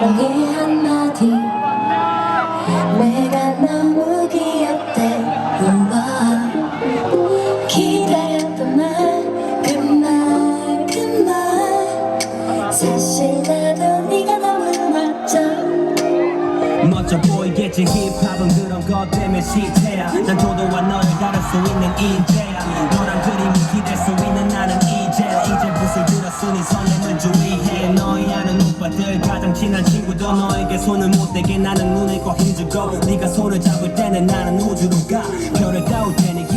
너의 한마디. 내가 너무 귀엽대. 우와. 기다렸던 말그말 그 말. 사실 나도 네가 너무 멋져. 멋져 보이겠지 힙합은 그런 것 때문에 시체야. 난 도도와 너를 다룰 수 있는 인재야. 너랑 그림이 기댈 수 친한 친구도 너에게 손을 못 대게 나는 눈을 꼭 힘주고 네가 손을 잡을 때는 나는 우주로 가 별을 닿을 테니 기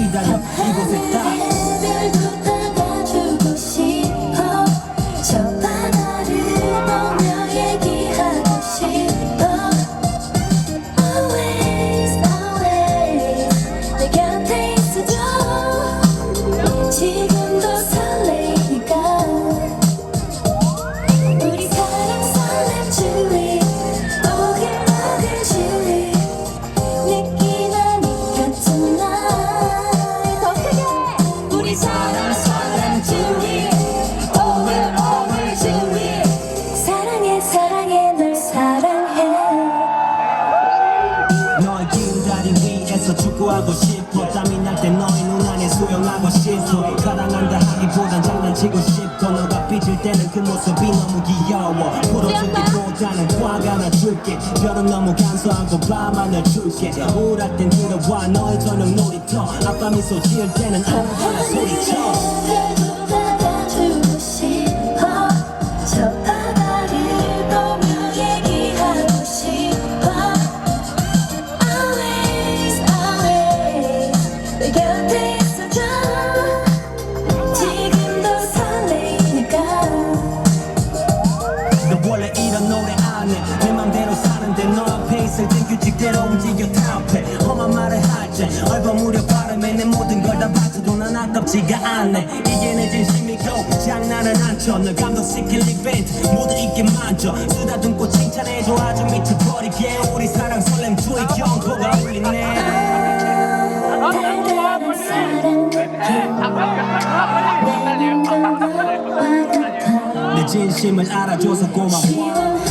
축구하고 싶어. 땀이 날 때 너의 눈 안에 수영하고 싶어. 사랑한다 하기보단 장난치고 싶어. 너가 삐질 때는 그 모습이 너무 귀여워. 풀어주기보다는 화가 나 줄게. 별은 너무 간소하고 밤하늘 줄게. 우울할 땐 들어와. 너의 저녁 놀이터. 아빠 미소 지을 때는 아무거나 소리쳐 규칙대로 움직여 답해 험한 말을 할때 얼버무려 발음에 내 모든 걸 다 바쳐도 난 아깝지가 않네. 이게 내 진심이고 장난은 안쳐널 감동시킬 이벤트 모두 있게 만져. 쓰다듬고 칭찬해줘. 아주 미쳐버리게 우리 사랑 설렘 주의 경고가 울리네. 내 진심을 알아줘서 고마워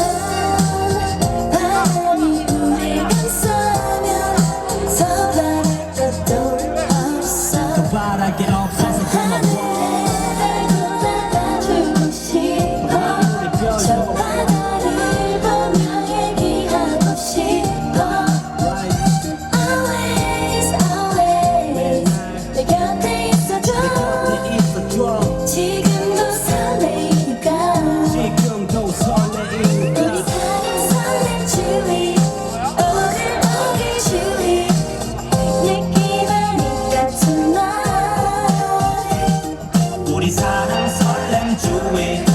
We.